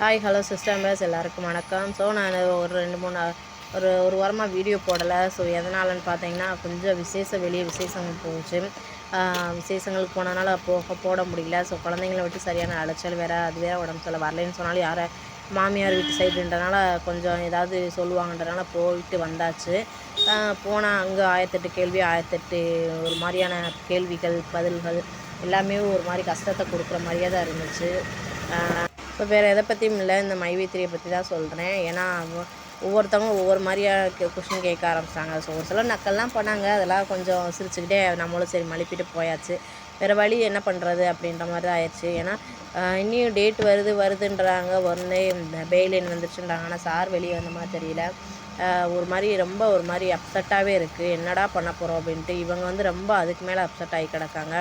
Hi hello sisters எல்லாருக்கும் வணக்கம். So நான் ஒரு ரெண்டு மூணு ஒரு ஒரு வாரமாக வீடியோ போடலை. ஸோ எதனாலன்னு பார்த்தீங்கன்னா கொஞ்சம் விசேஷ வெளியே விசேஷங்கள் போச்சு. விசேஷங்களுக்கு போனனால போக போட முடியல. ஸோ குழந்தைங்கள விட்டு சரியான அலைச்சல் வேறு அது வேறு உடம்பு சொல்ல வரலைன்னு சொன்னாலும் யாரை மாமியார் வீட்டு சைடுன்றனால கொஞ்சம் ஏதாவது சொல்லுவாங்கன்றனால போயிட்டு வந்தாச்சு. போனால் அங்கே ஆயிரத்தெட்டு கேள்வி ஆயிரத்தெட்டு ஒரு மாதிரியான கேள்விகள் பதில்கள் எல்லாமே ஒரு மாதிரி கஷ்டத்தை கொடுக்குற மாதிரியே தான் இருந்துச்சு. இப்போ வேறு எதை பற்றியும் இல்லை. இந்த மைவித்திரியை பற்றி தான் சொல்கிறேன் ஏன்னா ஒவ்வொருத்தவங்க ஒவ்வொரு மாதிரியாக கொஷின் கேட்க ஆரம்பிச்சாங்க ஸோ ஒரு சில நக்கல்லாம் பண்ணாங்க. அதெல்லாம் கொஞ்சம் சிரிச்சுக்கிட்டே நம்மளும் சரி மழுப்பிட்டு போயாச்சு. வேறு வழி என்ன பண்ணுறது அப்படின்ற மாதிரி தான் ஆயிடுச்சு. ஏன்னா இன்னும் இன்னியும் டேட் வருது வருதுன்றாங்க. உடனே இந்த பெயிலின் வந்துருச்சுன்றாங்க. ஆனால் சார் வெளியே வந்த மாதிரி தெரியல. ஒரு மாதிரி ரொம்ப ஒரு மாதிரி அப்செட்டாகவே இருக்குது என்னடா பண்ண போகிறோம் அப்படின்ட்டு இவங்க வந்து ரொம்ப அதுக்கு மேலே அப்செட் ஆகி கிடக்காங்க.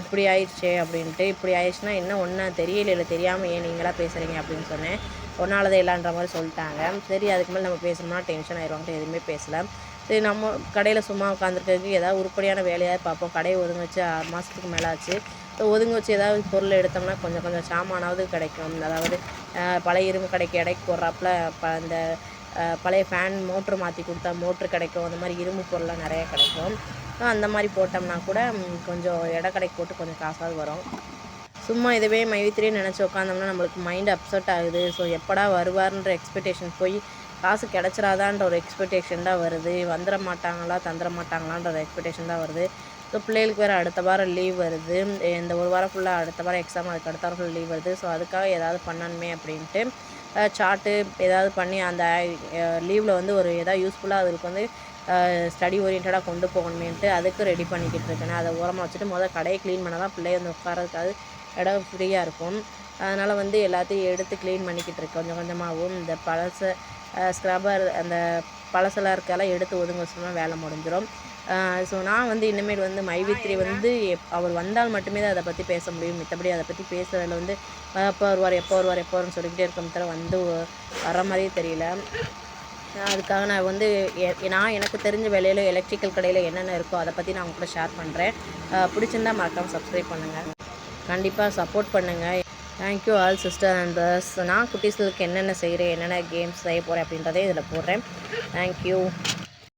இப்படி ஆயிடுச்சு அப்படின்ட்டு இப்படி ஆயிடுச்சுன்னா என்ன ஒன்றா தெரியல இல்லை தெரியாமல் ஏன் நீங்களாக பேசுகிறீங்க அப்படின்னு சொன்னேன். ஒன்னாலதே இல்லைன்ற மாதிரி சொல்லிட்டாங்க. சரி அதுக்கு மேலே நம்ம பேசணும்னா டென்ஷன் ஆயிடுவாங்க எதுவுமே பேசலை. சரி நம்ம கடையில் சும்மா உட்காந்துருக்கிறதுக்கு ஏதாவது உருப்படியான வேலையாக பார்ப்போம். கடையை ஒதுங்க வச்சு ஆறு மாதத்துக்கு மேலே ஆச்சு. ஸோ ஒதுங்க வச்சு ஏதாவது பொருள் எடுத்தோம்னா கொஞ்சம் கொஞ்சம் சாமானாவது கிடைக்கும். அதாவது பழைய இரும்பு கடைக்கு இடைக்கு போடுறாப்புல இப்போ அந்த பழைய ஃபேன் மோட்ரு மாற்றி கொடுத்தா மோட்ரு கிடைக்கும். அந்த மாதிரி இரும்பு பொருள்லாம் நிறைய கிடைக்கும். ஸோ அந்த மாதிரி போட்டோம்னா கூட கொஞ்சம் இட கடைக்கு போட்டு கொஞ்சம் காசாவது வரும். சும்மா இதுவே மைவித்திரியே நினச்சி உட்காந்தோம்னா நம்மளுக்கு மைண்ட் அப்செட் ஆகுது. ஸோ எப்படா வருவார்ன்ற எக்ஸ்பெக்டேஷன் போய் காசு கிடச்சிராதான்ற ஒரு எக்ஸ்பெக்டேஷன் தான் வருது. வந்துட மாட்டாங்களா தந்துட மாட்டாங்களான்ற ஒரு எக்ஸ்பெக்டேஷன் தான் வருது. ஸோ பிள்ளைகளுக்கு வேறு அடுத்த வாரம் லீவ் வருது. இந்த ஒரு வாரம் ஃபுல்லாக அடுத்த வாரம் எக்ஸாம் அதுக்கு அடுத்த வாரம் ஃபுல்லாக லீவ் வருது. ஸோ அதுக்காக ஏதாவது பண்ணணுமே அப்படின்ட்டு சார்ட்டு ஏதாவது பண்ணி அந்த லீவில் வந்து ஒரு எதாவது யூஸ்ஃபுல்லாக அதுக்கு வந்து ஸ்டடி ஓரியன்டாக கொண்டு போகணுமேன்ட்டு அதுக்கு ரெடி பண்ணிக்கிட்டு இருக்கேன். அதை ஓரமாக வச்சுட்டு முதல் கடையை க்ளீன் பண்ணால் தான் பிள்ளைய வந்து உட்காரதுக்காது இடம் ஃப்ரீயாக இருக்கும். அதனால் வந்து எல்லாத்தையும் எடுத்து க்ளீன் பண்ணிக்கிட்டு இருக்கேன். கொஞ்சம் கொஞ்சமாகவும் இந்த பழச ஸ்க்ரப்பர் அந்த பழசெல்லாம் இருக்கெல்லாம் எடுத்து ஒதுங்க வச்சோம்னா வேலை முடிஞ்சிடும் ஸோ நான் வந்து இனிமேல் வந்து மைவித்ரி வந்து எப் அவர் வந்தால் மட்டுமே தான் அதை பற்றி பேச முடியும். மித்தபடி அதை பற்றி பேசுறதுல வந்து எப்போ வருவார் எப்போ வருவார் எப்போ வரும்னு சொல்லிக்கிட்டே இருக்கோம் தவிர வந்து வர மாதிரியே தெரியல. அதுக்காக நான் வந்து நான் எனக்கு தெரிஞ்ச வேலையில் எலக்ட்ரிக்கல் கடையில் என்னென்ன இருக்கோ அதை பற்றி நான் உங்க கூட ஷேர் பண்ணுறேன் பிடிச்சிருந்தா மறக்காமல் சப்ஸ்கிரைப் பண்ணுங்கள் கண்டிப்பாக சப்போர்ட் பண்ணுங்கள் thank you all sister and brothers நான் குட்டீஸ்களுக்கு என்னென்ன செய்கிறேன் என்னென்ன கேம்ஸ் செய்ய போகிறேன் அப்படின்றதே இதில் போடுறேன். தேங்க்யூ